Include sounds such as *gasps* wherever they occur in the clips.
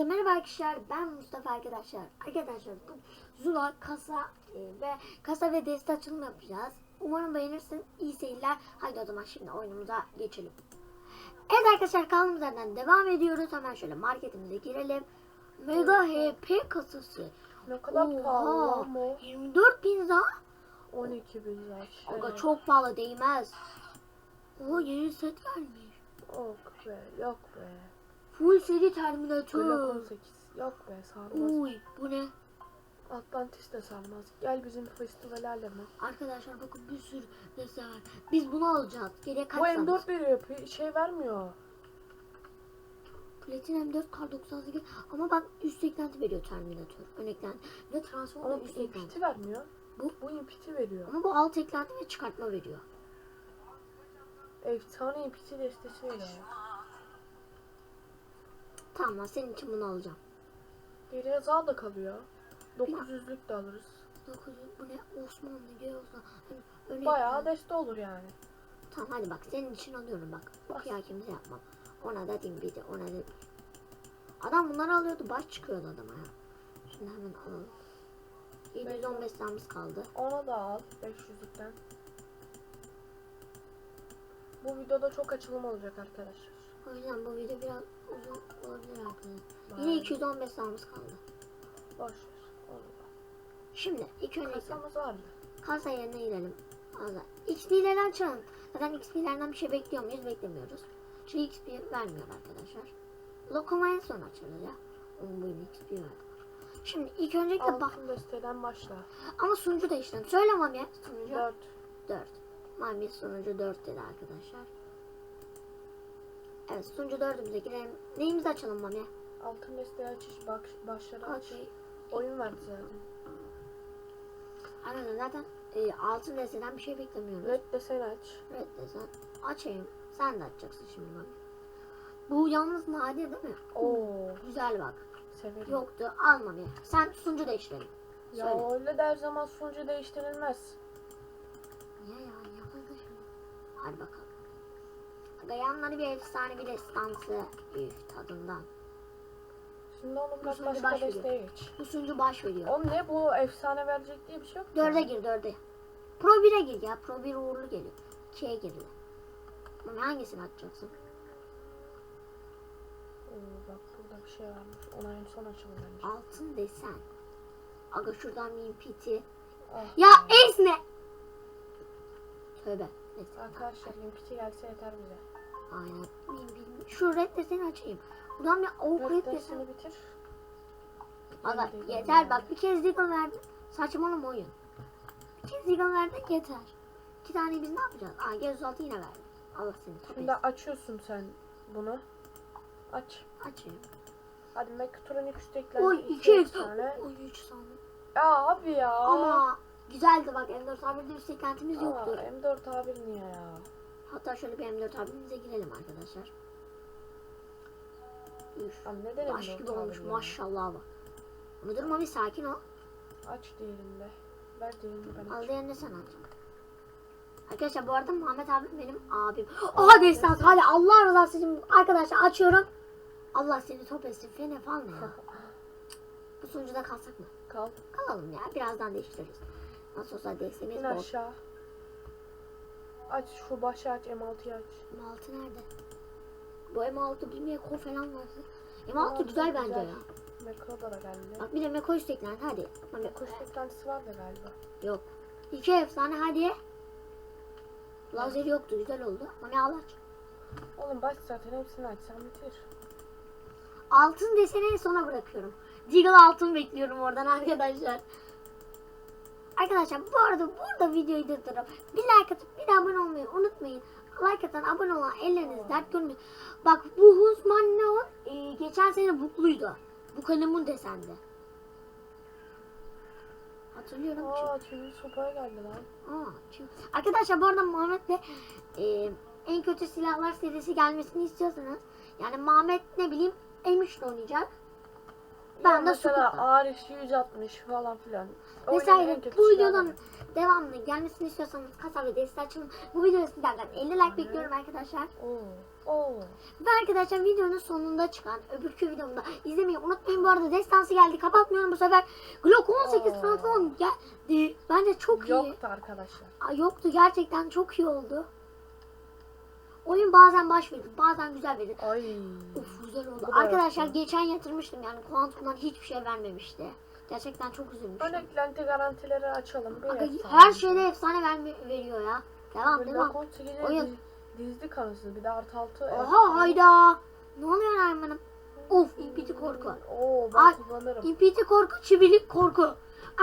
Hepinize merhaba arkadaşlar. Ben Mustafa arkadaşlar. Arkadaşlar bu Zula kasa e, ve kasa ve deste açılımı yapacağız. Umarım beğenirsiniz. İyi seyirler. Haydi o zaman şimdi oyunumuza geçelim. Evet arkadaşlar kanalımızdan devam ediyoruz. Hemen şöyle marketimize girelim. Mega HP kasası. Ne kadar Oha. pahalı bu? 24 bin lira. 12 bin lira. Aga çok pahalı değmez. O yeni set gelmiş. Yok be, yok be. Full seri Terminator. 18. Yok be, sarmaz. Uy bu ne? Atlantis de sarmaz. Gel bizim festivale aleme. Arkadaşlar bakın bir sürü deste var. Biz bunu alacağız. Geriye kaç Bu tane? M4 veriyor, pi- şey vermiyor. Platin M4 kar 98 ama bak üst eklenti veriyor Terminator. Ön eklenti ve Transformer Ama üst bu eklenti. impiti vermiyor. Bu? Bu impiti veriyor. Ama bu alt eklenti ve çıkartma veriyor. Efsane impiti destesi veriyor. Tamam senin için bunu alacağım. Geriye zar da kalıyor. 900'lük de alırız. 900 bu ne? Osmanlı Geoza. Hani Bayağı deste olur yani. Tamam hadi bak senin için alıyorum bak. Bu Bas. kıyakimizi yapmam. Ona da din bir de ona da. Adam bunları alıyordu baş çıkıyordu adama ya. Şimdi hemen alalım. 715 liramız kaldı. Ona da al 500'lükten. Bu videoda çok açılım olacak arkadaşlar. O yüzden bu video biraz uzun olabilir arkadaşlar. Yine 215 liramız kaldı. Boş ver. Olur. Şimdi ilk önce Kasamız var mı? kasa yerine girelim. Allah. XP'leri açalım. Zaten XP'lerden bir şey bekliyor muyuz? Beklemiyoruz. Çünkü XP vermiyor arkadaşlar. Lokoma en son açılır ya. Onun bu XP verdi. Şimdi ilk öncelikle bak. Altın desteden başla. Ama sunucu değiştirelim. Söylemem ya. Sunucu 4. 4. Mami sunucu 4 dedi arkadaşlar. Evet sunucu 4'ümüze girelim. Neyimizi açalım Mami? Altın desteği açış bak başları aç. Okey. Oyun verdi zaten. Arkadaşlar zaten e, altın deseden bir şey beklemiyoruz. Red desen aç. Evet desen. Açayım. Sen de açacaksın şimdi Mami. Bu yalnız nadir değil mi? Oo, Güzel bak. severim. Yoktu. Al Mami. Sen sunucu değiştirelim. Ya Söyle. öyle de her zaman sunucu değiştirilmez. Ya ya yapıldı şimdi. Hadi bakalım. Aga yanları bir efsane bir destansı. Üf tadından. Şimdi onu bırak sunucu başka başlıyor. desteğe geç. Bu sunucu baş veriyor. O ne bu efsane verecek diye bir şey yok. ki. Dörde gir dörde. Pro 1'e gir ya. Pro 1 uğurlu geliyor. 2'ye girdi. Ama hangisini açacaksın? Oo, bak burada bir şey varmış. Ona en son açılır bence. Altın desen. Aga şuradan bir piti. Ah, Ya Ace ne? Tövbe. Neyse. Arkadaşlar impiti gelse yeter bize. Aynen. Şu red deseni açayım. Buradan bir avuk Red red desen. desteni bitir. Aga yeter bak bir kez Deagle verdin. Saçmalama oyun. Bir kez Deagle verdin yeter. İki tane biz ne yapacağız? Aa G36 yine verdi. Allah seni Şimdi Şimdi açıyorsun sen bunu. Aç. açayım. Hadi Mechatronic üstekler. Oy iki ex. tane. Oy 3 sandım. Ya abi ya. Ama güzeldi bak M4 abimde bir seklentimiz Aa, yoktur. M4 A1 niye ya? Hatta şöyle bir M4 abimize girelim arkadaşlar. Üf. Abi neden Baş M4 gibi olmuş A1 ya? maşallah bak. Müdür Mami sakin ol. Aç diğerini de. Ver diğerini ben Al aç. diğerini sen aç. Arkadaşlar bu arada Muhammed abim benim abim. Aha destan hadi Allah rızası için arkadaşlar açıyorum. Allah seni top etsin. Fene falan ya? Bu sunucuda kalsak mı? Kal. Kalalım ya birazdan değiştiririz. Nasıl olsa desteğimiz İn aşağı. Aç şu başı aç M6'yı aç. M6 nerede? Bu M6 bir Meko falan varsa. M6 M6 güzel bence güzel. ya. Mekro da geldi. Bak bir de Meko isteklen hadi. Mami, Kuş beklentisi var da galiba. Yok. İki efsane hadi. Lazer yoktu güzel oldu. Mami al aç. Oğlum baş zaten hepsini aç sen bitir. Altın deseni sona bırakıyorum. Deagle altın bekliyorum oradan arkadaşlar. Arkadaşlar bu arada burada videoyu durdurup bir like atıp bir de abone olmayı unutmayın. Like atan abone olan elleriniz dert görmüyor. Bak bu Husman ne o? Ee, geçen sene bukluydu. Bu kalemun desendi. Hatırlıyorum. çünkü- Aa çeviri sopaya geldi lan. Aa, çünkü- Arkadaşlar bu arada Muhammed'le e, en kötü silahlar serisi gelmesini istiyorsanız yani Muhammed ne bileyim M3'le oynayacak. Ben de mesela Sukut'la. Arif 160 falan filan. Oyunun Vesaire bu videodan devamlı gelmesini istiyorsanız kasa ve destek açın. Bu videoyu sizlerden 50 like bekliyorum arkadaşlar. Oo. Oo. Ve arkadaşlar videonun sonunda çıkan öbürkü videomda izlemeyi unutmayın. Bu arada destansı geldi. Kapatmıyorum bu sefer. Glock 18 Oo. Phantom geldi. Bence çok iyi. Yoktu arkadaşlar. Aa, Yoktu gerçekten çok iyi oldu. Oyun bazen baş verir, bazen güzel verir. Ay. Uf güzel oldu. Bu da Arkadaşlar yoktu. geçen yatırmıştım yani kuantumdan hiçbir şey vermemişti. Gerçekten çok üzülmüştüm. Ön eklenti garantileri açalım. Bir Aga, her şeyde efsane verme, veriyor ya. Devam Böyle devam. Glock 18'e Oyun. diz- dizli karısı. Bir de artı altı. Oha hayda. Ne oluyor Erman'ım? Of impiti korku. Oo ben Ay, kullanırım. İmpiti korku, çivilik korku.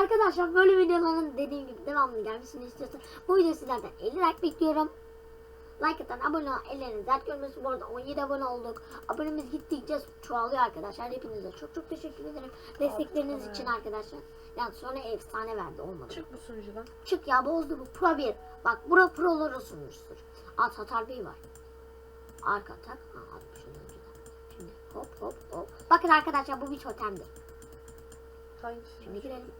Arkadaşlar böyle videoların dediğim gibi devamlı gelmesini istiyorsan bu video sizlerden 50 like bekliyorum. Like atan abone ol, elleriniz dert görmesin. Bu arada 17 abone olduk. Abonemiz gittikçe çoğalıyor arkadaşlar. Hepinize çok çok teşekkür ederim. Destekleriniz Artık için evet. arkadaşlar. Yani sonra efsane verdi olmadı. Çık bu sunucudan. Çık ya bozdu bu Pro 1. Bak bura Pro'ları sunucusudur. At Hatar Bey var. Arka atak. Ha atmışım önceden. Şimdi hop hop hop. Bakın arkadaşlar bu bir totemdi. Hangisi? Şimdi girelim.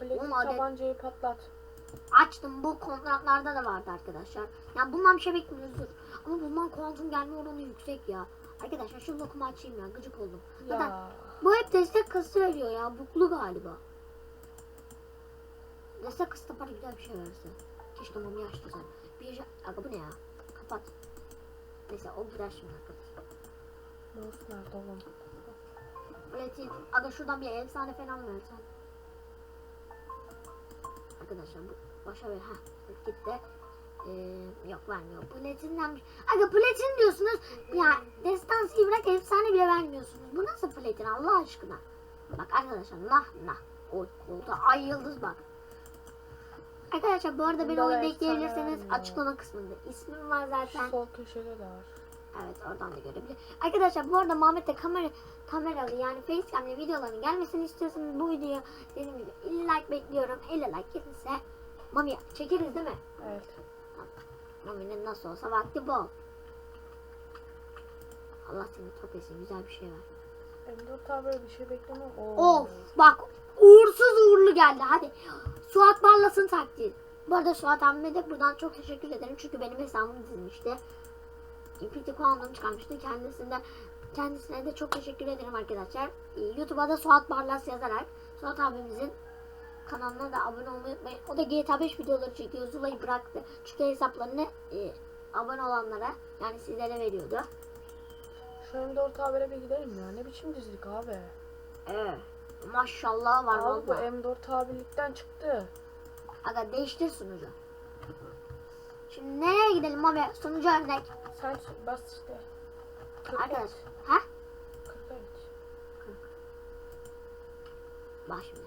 Adet- tabancayı patlat. Açtım. Bu kontratlarda da vardı arkadaşlar. Yani bundan bir şey bekliyoruzdur. Ama bundan kuantum gelme oranı yüksek ya. Arkadaşlar şu lokumu açayım ya. Gıcık oldum. Zaten Ya. bu hep destek kası veriyor ya. Buklu galiba. Destek kası da bana güzel bir şey verse. Keşke mami açtı sen. Bir. Aga bu ne ya? Kapat. Neyse o gider şimdi arkadaşlar. Mouse nerede oğlum? Platin. Aga şuradan bir efsane falan versen. Arkadaşlar bu başa ver. Ha gitti. Ee, yok vermiyor. Platin'den Aga platin diyorsunuz. Ya destansı bırak efsane bile vermiyorsunuz. Bu nasıl platin Allah aşkına? Bak arkadaşlar nah nah. O oldu. Ay yıldız bak. Arkadaşlar bu arada beni oyunda ekleyebilirseniz açıklama kısmında ismim var zaten. Şu sol köşede de var. Evet oradan da görebilir. Arkadaşlar bu arada Muhammed de kamera kameralı yani facecam'le videoların gelmesini istiyorsanız bu videoya dediğim gibi 50 like bekliyorum. 50 like gelirse Mami çekeriz değil mi? Evet. Mami'nin nasıl olsa vakti bol. Allah seni çok etsin güzel bir şey var. M4 abi böyle bir şey bekleme. Oo. Of bak uğursuz uğurlu geldi hadi. Suat Barlas'ın taktiği. Bu arada Suat abime de buradan çok teşekkür ederim çünkü benim hesabımı dizmişti. Infinity Quantum çıkarmıştı kendisinde. Kendisine de çok teşekkür ederim arkadaşlar. YouTube'a da Suat Barlas yazarak Suat abimizin kanalına da abone olmayı unutmayın. O da GTA 5 videoları çekiyor. Zula'yı bıraktı. Çünkü hesaplarını e, abone olanlara yani sizlere veriyordu. Şu M4 habere bir gidelim ya. Ne biçim dizlik abi. Evet. Maşallah var Abi bu vallahi. M4 abilikten çıktı. Aga değiştir sunucu. Şimdi nereye gidelim abi? Sunucu örnek. Sen bas işte. 40 Arkadaş. Ha? 40 Bak şimdi.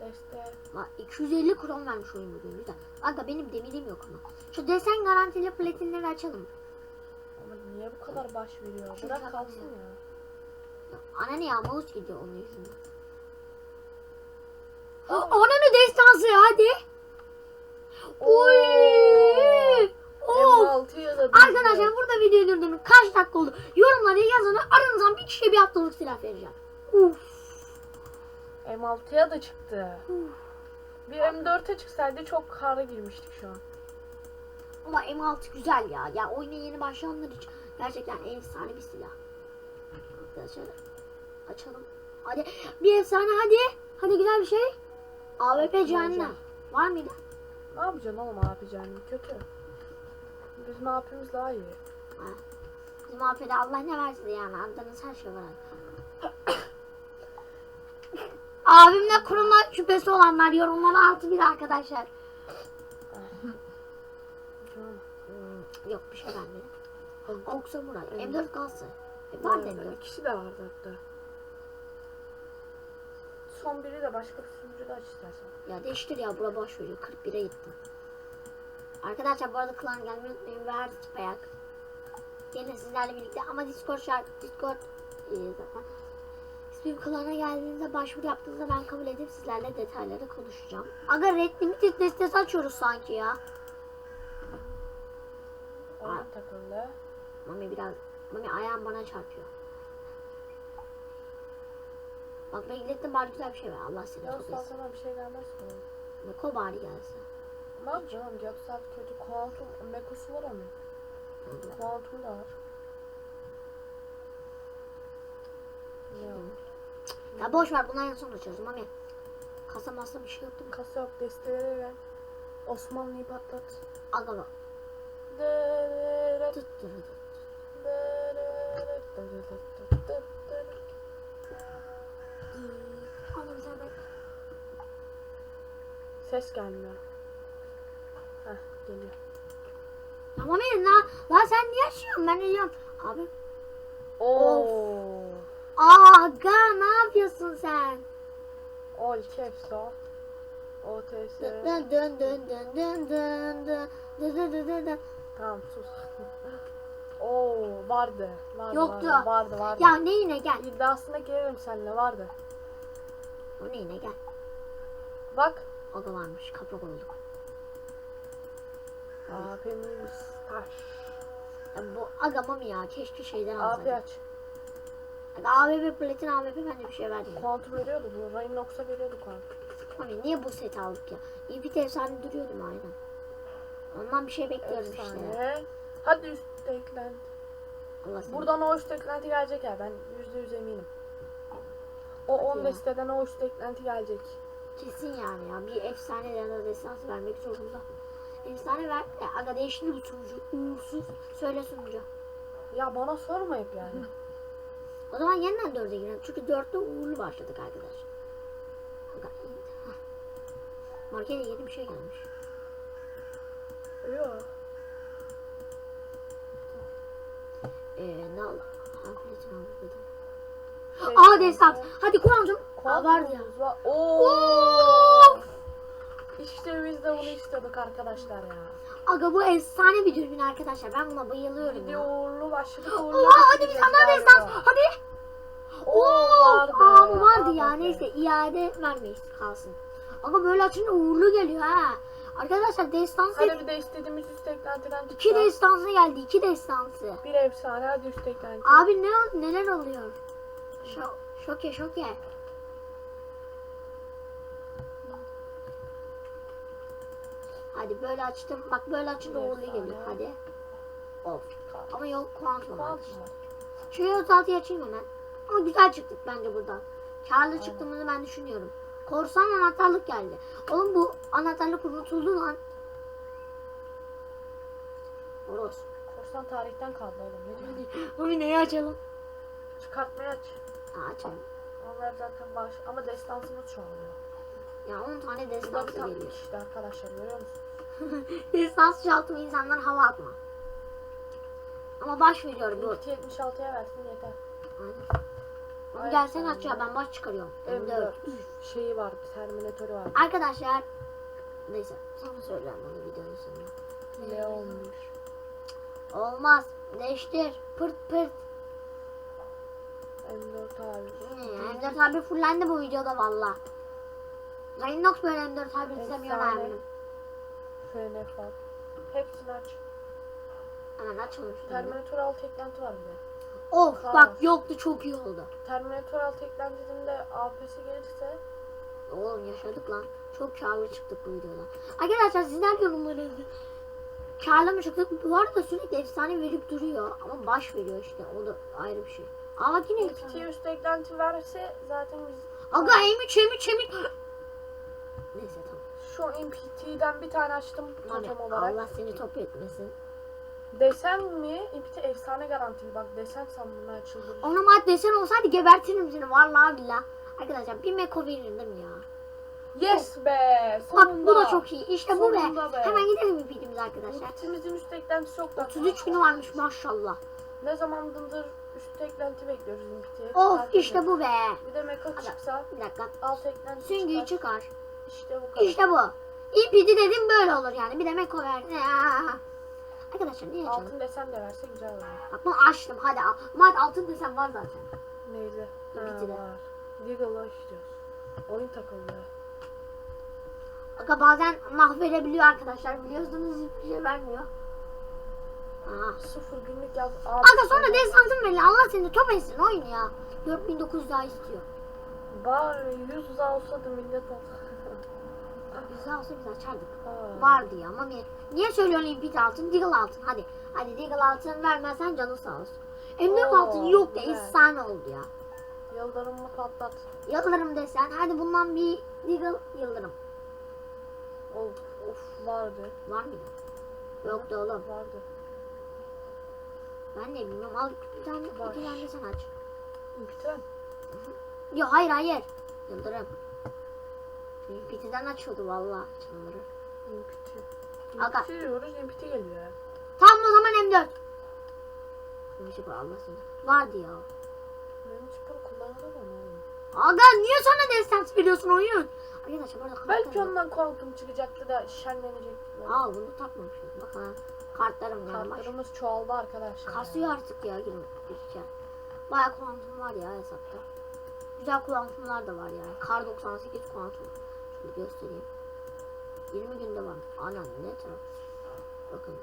Deste. Bak 250 kron vermiş oyun bugün güzel. Aga benim demirim yok ama. Şu desen garantili platinleri açalım. Ama niye bu kadar baş veriyor? Şu Bırak kalsın ya. ya. Ana ne ya mouse gidiyor onun yüzünden. Ananı destansı hadi. Oy. Of. M6 ya da dizli. Arkadaşlar burada videoyu durdurun. Kaç dakika oldu? Yorumlara yazın. Aranızdan bir kişiye bir haftalık silah vereceğim. Uf. M6'ya da çıktı. Uf. Bir M4'e çıksaydı çok kara girmiştik şu an. Ama M6 güzel ya. Ya oyuna yeni başlayanlar için gerçekten efsane bir silah. Arkadaşlar açalım. Hadi bir efsane hadi. Hadi güzel bir şey. AWP cehennem. Var mıydı? Ne yapacaksın oğlum yapacağını kötü. Biz ne yapıyoruz daha iyi. Ha. Bizim AWP'de Allah ne verse yani. Andığınız her şey var. *coughs* Abimle kuruma şüphesi olanlar yorumlara altı bir arkadaşlar. *coughs* Yok bir şey vermedi. Oğlum, Oksa Murat. Evet. M4 kalsın. E, var var deniyor. İkisi de vardı hatta. Son biri de başka bir sunucuda aç istersen. Ya değiştir ya bura boş veriyor. 41'e gittim. Arkadaşlar bu arada klan gelmeyi unutmayın. Ve her ayak. Yine sizlerle birlikte ama Discord şart Discord e, zaten. Siz bir klana geldiğinizde başvuru yaptığınızda ben kabul edip sizlerle detayları konuşacağım. Aga Red Limited destesi açıyoruz sanki ya. Oyun takıldı. Mami biraz Mami ayağım bana çarpıyor. Bak beklettim bari güzel bir şey ver. Allah seni etsin. sana bir şey gelmez mi? Meko bari gelse. Var canım göksel kötü kuantum mekosu var ama. Kuantum da var. Ya. Ya boş ver bunların sonra çözüm abi. Kasa masa bir şey yaptım. Kasa yok destelere ver. Osmanlı'yı patlat. Aga bak. Tut tut tut. Ses gelmiyor. Geliyor. Ya Mami lan, lan sen niye açıyorsun ben de diyorum. Abi. Oo. Aga ne yapıyorsun sen? Ol kefsa. OTS. Dön dön dön dön dön dön dön dön dön dön dön dön. Tamam sus. *laughs* Oo vardı. Vardı, Yoktu. Vardı vardı. vardı. Ya ne yine gel. İddiasına girerim seninle vardı. O ne yine gel. Bak. Aga varmış kapak olduk. AP'miz taş. Ya bu aga Mami ya keşke şeyden AP alsaydım. aç. AWP platin AWP bence bir şey verdi. Kuantum veriyordu bu. Rhinox'a veriyordu kuantum. Mami niye bu seti aldık ya? İyi bir efsane duruyordum aynen. Ondan bir şey bekliyorum işte. Efsane. Hadi üst eklenti. Allah seni. Buradan o üst eklenti gelecek ya. Ben yüzde yüz eminim. O 10 ya. desteden o üst eklenti gelecek. Kesin yani ya. Bir efsane da destansı vermek zorunda. Efsane ver. Ya, aga değişti bu sunucu. Uğursuz. Söyle sunucu. Ya bana sorma hep yani. O zaman yeniden dörde girelim. Çünkü dörtte uğurlu başladık arkadaş. Aga, heh. Markete yeni bir şey gelmiş. Yok. Ee, ne al? Hamletin hamletin. Şey, Aa destant. Hadi kuancum. Aa vardı ya. var. İşte biz de bunu istiyorduk arkadaşlar ya. Aga bu efsane bir dürbün arkadaşlar. Ben buna bayılıyorum Video ya. uğurlu başladık. *gasps* Uğurlu Oha hadi bir tane daha destant. Hadi. Oo, vardı. Aa bu vardı ya. Neyse iade vermeyiz kalsın. Aga böyle açınca uğurlu geliyor ha. Arkadaşlar destansı Hadi bir de istediğimiz üst eklentiden iki destansı geldi. iki destansı. Bir efsane hadi üst eklenti. Abi ne neler oluyor? Şok, şoke şoke. Hadi böyle açtım. Bak böyle açınca uğurlu geliyor. Hadi. Of. Ama yok kuantum var. Şuraya 36'yı açayım hemen. Ama güzel çıktık bence buradan. Karlı çıktığımızı ben düşünüyorum. Korsan anahtarlık geldi. Oğlum bu anahtarlık unutuldu lan. Oros. Korsan tarihten kaldı oğlum. Ne diyorsun? *laughs* Abi neyi açalım? Çıkartmayı aç. Aa, açalım. Onlar zaten baş ama destansımız çoğalıyor. Ya 10 tane destansı geliyor. işte arkadaşlar görüyor musun? *laughs* Destans çaltım insanlar hava atma. Ama baş veriyorum bu. İlk 76'ya versin yeter. Aynen. Onu Ay, gelsen sen aç ya de. ben baş çıkarıyorum. M4 M4. şeyi var, terminatörü var. Arkadaşlar. Neyse sonra söyleyeceğim onu videonun sonunda. Ne olmuş? Olmaz. Değiştir. Pırt pırt. M4 abi. Hmm, M4 abi fullendi bu videoda valla. Rhinox böyle M4 abi Efsane. abi. Şöyle falan. Hepsini aç. Açalım şunları. Terminatör alt eklenti var bir de. Of Kaos. bak yoktu çok iyi oldu. Terminatör alt eklentinde AP'si gelirse Oğlum yaşadık lan. Çok karlı çıktık bu videoda. Arkadaşlar sizler yorumlarınızı. Karlı mı çıktık? Bu arada sürekli efsane verip duruyor. Ama baş veriyor işte. O da ayrı bir şey. Bak yine NPT üst eklenti verse zaten biz Aga M3 M3 M3. Neyse tamam. Şu NPT'den bir tane açtım totem olarak. Allah seni top etmesin. Desen mi? NPT efsane garantili bak desen sen bunu açıldır. Ona mat desen olsaydı gebertirim seni vallahi billah. Arkadaşlar bir meko verirdim ya. Yes be! Bak Sonunda. bu da çok iyi. İşte bu be. Be. Hemen gidelim ipimize arkadaşlar. NPT'mizin üst eklentisi çok da. 33 günü varmış maşallah. Ne zamandır üst eklenti bekliyoruz NPT'ye. Of işte bu be. Bir de meka çıksa Bir dakika. alt eklenti Süngüyü çıkar. çıkar. İşte bu kadar. İşte bu. İpidi dedim böyle olur yani. Bir de meko ver. Aa. Arkadaşlar niye açalım? Altın desen de verse güzel olur. Bak bunu açtım hadi al. Mat altın desen var zaten. Neydi? Ha, NPT'de. var. Deagle'la istiyoruz. Oyun takıldı. Aga bazen mahvedebiliyor arkadaşlar. Biliyorsunuz hiçbir şey vermiyor. Aa. Sıfır günlük yaz. Aga sonra desantın belli. Allah seni top etsin oyun ya. 4900 daha istiyor. Bari 100 daha olsa da millet al. Güzel olsa biz açardık. Ha. Vardı ya ama niye, niye söylüyorsun impit altın, deagle altın hadi. Hadi deagle altın vermezsen canın sağ olsun. M4 Oo, altın yok güzel. efsane oldu ya. Yıldırımını patlat. Yıldırım desen. Hadi bundan bir Deagle Yıldırım. Of of vardı. Var mıydı? Yoktu oğlum. Vardı. Ben de bilmiyorum. Al bir tane, Var. iki tane sen aç. Biten. Yok hayır hayır. Yıldırım. Pitiden açıyordu valla. Çınarı. İmpiti. Aga. İmpiti diyoruz impiti geliyor. Tamam o zaman M4. Bir şey Allah seni. Vardı ya. Benim kullanılır ama oğlum. Aga niye sana destans veriyorsun oyun? Arkadaşlar burada Belki ondan kuantum çıkacaktı da şenlenecekti. Aa bunu takmamışım. Bakın kartlarım gelmiş. Kartlarımız çoğaldı arkadaşlar. Kasıyor artık ya girmek girişken. Bayağı kuantum var ya hesapta. Güzel kuantumlar da var yani. Kar 98 kuantum. Şöyle göstereyim. 20 günde var. Anan ne taraf. Bakın.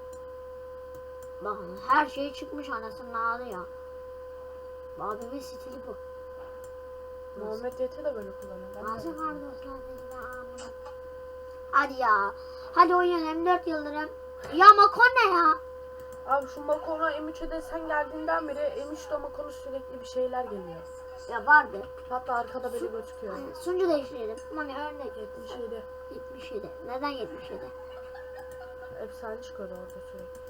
Bakın her şey çıkmış anasının ağrı ya. Abimin stili bu. Muhammed Yete de böyle kullanıyor. Ben de Nasıl öyle kar kullanıyorum. 98 amına. Hadi ya. Hadi oyun M4 yıldırım. Ya Makon ne ya? Abi şu Makon'a M3'e de sen geldiğinden beri M3'te Makon'a sürekli bir şeyler geliyor. Ya vardı. Hatta arkada biri gözüküyor. Hani sunucu değiştirelim. Mami örnek Bir getir. şeyde 77. Neden 77? efsane çıkıyordu orada sürekli.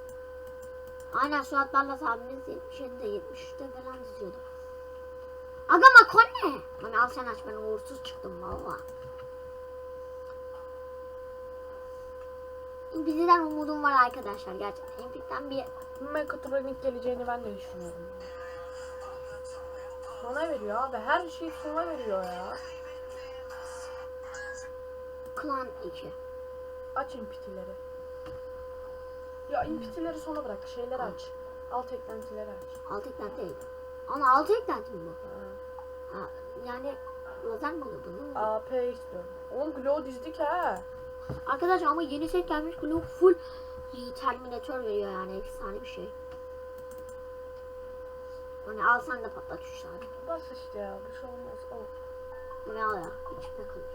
Aynen Suat Barlas abimiz 77'de 73'te falan diziyordu. Aga Makon ne? Mami al sen aç ben uğursuz çıktım valla. Bizden umudum var arkadaşlar gerçekten. Empik'ten bir Mechatronic geleceğini ben de düşünüyorum. Sona veriyor abi. Her şey sona veriyor ya. klan 2. Aç impitileri. Ya impitileri sona bırak. Şeyleri aç. Alt eklentileri aç. Altı eklenti değil. Ana altı eklenti mi bu? Ha. Ha, yani lazer mi oluyor bu? AP istiyorum. Oğlum glow dizdik ha. Arkadaşlar ama yeni set gelmiş Glock full Terminator veriyor yani efsane bir şey. Hani alsan da patlat 3 tane. Bas işte ya. Bir şey olmaz. Al. Bunu al ya. İçimde kalır.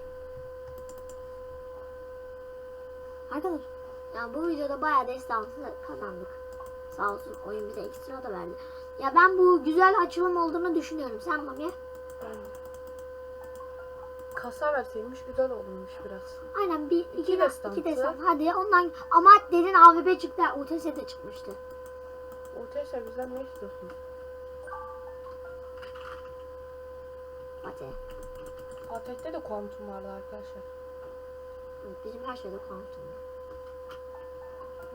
Arkadaşlar yani bu videoda bayağı destansı kazandık. Sağ olsun oyun bize ekstra da verdi. Ya ben bu güzel açılım olduğunu düşünüyorum. Sen Mami? Ben... Kasa verseymiş güzel olurmuş biraz. Aynen bir iki, İki iki destansı. destan. Hadi ondan ama derin AVP çıktı. UTS de çıkmıştı. OTS bizden ne istiyorsun? Hadi. Patek'te de kuantum vardı arkadaşlar. Bizim her şeyde kuantum. var.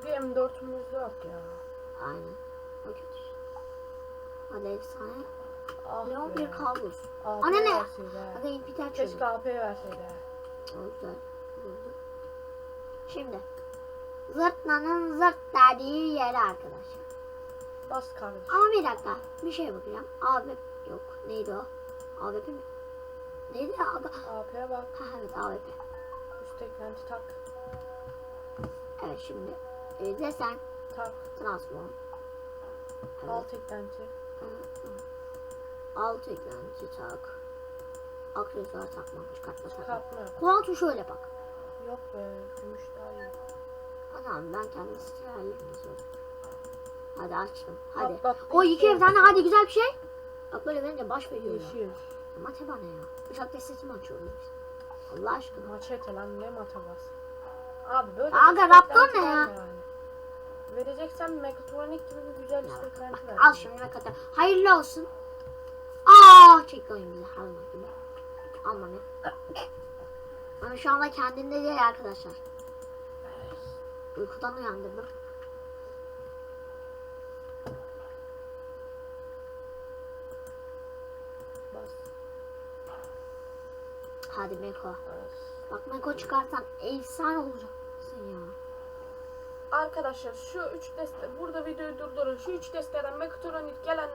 Bir M4'ümüz yok ya. Aynen. O kötü. Hadi efsane. Ah Leon be. bir kabus. AP Ana ne? verseydi ha. Hadi Peter Keşke çözüm. AP verseydi ha. O güzel. Şimdi. Zırtlanın zırt dediği yere arkadaşlar. Bas kardeşim. Ama bir dakika. Bir şey bakacağım. Abi yok. Neydi o? AWP mi? Neydi ya? AP'ye bak. Ha evet AWP. Üst eklenti tak. Evet şimdi. E, desen Tak. transform. Evet. Alt eklenti. Alt eklenti tak. Aksesuar takmamış. Kartla takma. Çıkartma yok. Kuantum şöyle bak. Yok be. Gümüş daha iyi. Tamam ben kendi stillerle yazıyorum. Hadi açtım. Hadi. Patlat, O iki tane hadi güzel bir şey. Bak böyle verince baş veriyor ya. Yeşil. Mate bana ya. Uçak testisi mi açıyoruz biz? Allah aşkına. Maçete lan ne matavas. Abi böyle Aga, bir Raptor ne ya? verme yani. Vereceksen Mechatronic gibi bir güzel Ya, istekler ver. Al şimdi ne kadar. Hayırlı olsun. Aa çek oyun bizi her zaman gibi. Alma ne. Ama şu anda kendinde değil arkadaşlar. Uykudan uyandırdım. Bas. Hadi. Bas. Bak Meko çıkarsan efsane olacaksın ya. Arkadaşlar şu üç deste burada videoyu durdurun. Şu üç desteden Mechatronic gelen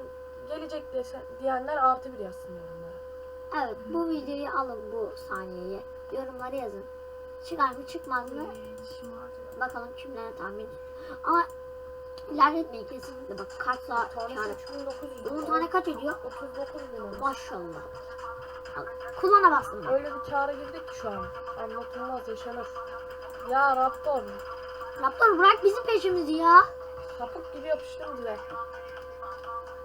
gelecek dese, diyenler artı bir yazsın yorumlara. Evet bu videoyu alın bu saniyeyi. Yorumlara yazın. Çıkar mı çıkmaz mı? Bakalım kimlere tahmin. Ama ilerletmeyin kesinlikle. Bak kaç saat Tanesi yani 3900. 10 tane kaç ediyor? 39 bin. Maşallah. Al, Kullana bastım ben. Öyle bir çağrı girdik şu an. Anlatılmaz yaşanır. Ya Raptor. Raptor bırak bizim peşimizi ya. Sapık gibi yapıştım bile.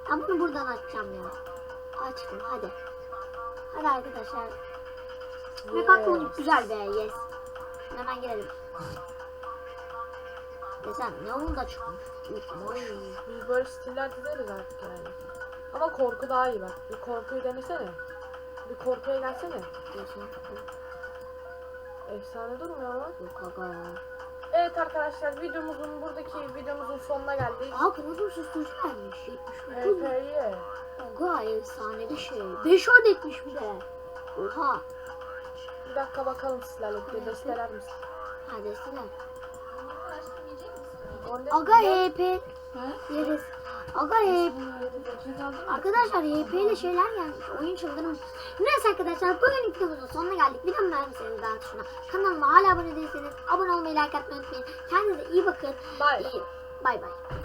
Ben bunu buradan açacağım ya. Açtım hadi. Hadi arkadaşlar. Mekan konu güzel be yes. Hemen girelim. Desem ne onda çıkmış. Uf, Oy, biz böyle stiller dizeriz artık yani. Ama korku daha iyi bak. Bir korkuyu denesene. Bir korkuya gelsene. Neyse. Efsane durmuyor ama. Yok aga ya. Evet arkadaşlar videomuzun buradaki videomuzun sonuna geldik. Aa kırmızı susturucu gelmiş. 79. HP'yi. Aga efsane bir şey. 5 adetmiş bir de. Oha. Bir dakika bakalım sizlerle bir de desteler misin? Hadi desinler. Onda Aga HP yeriz. Aga HP. Arkadaşlar Arkadaşlar HP ile şeyler gelmiş. Oyun çıldırmış. Neyse arkadaşlar bugün videomuzun sonuna geldik. Videomu beğenmişseniz daha tuşuna. Kanalıma hala abone değilseniz abone olmayı like atmayı unutmayın. Kendinize iyi bakın. Bye. İyi. Bay bay.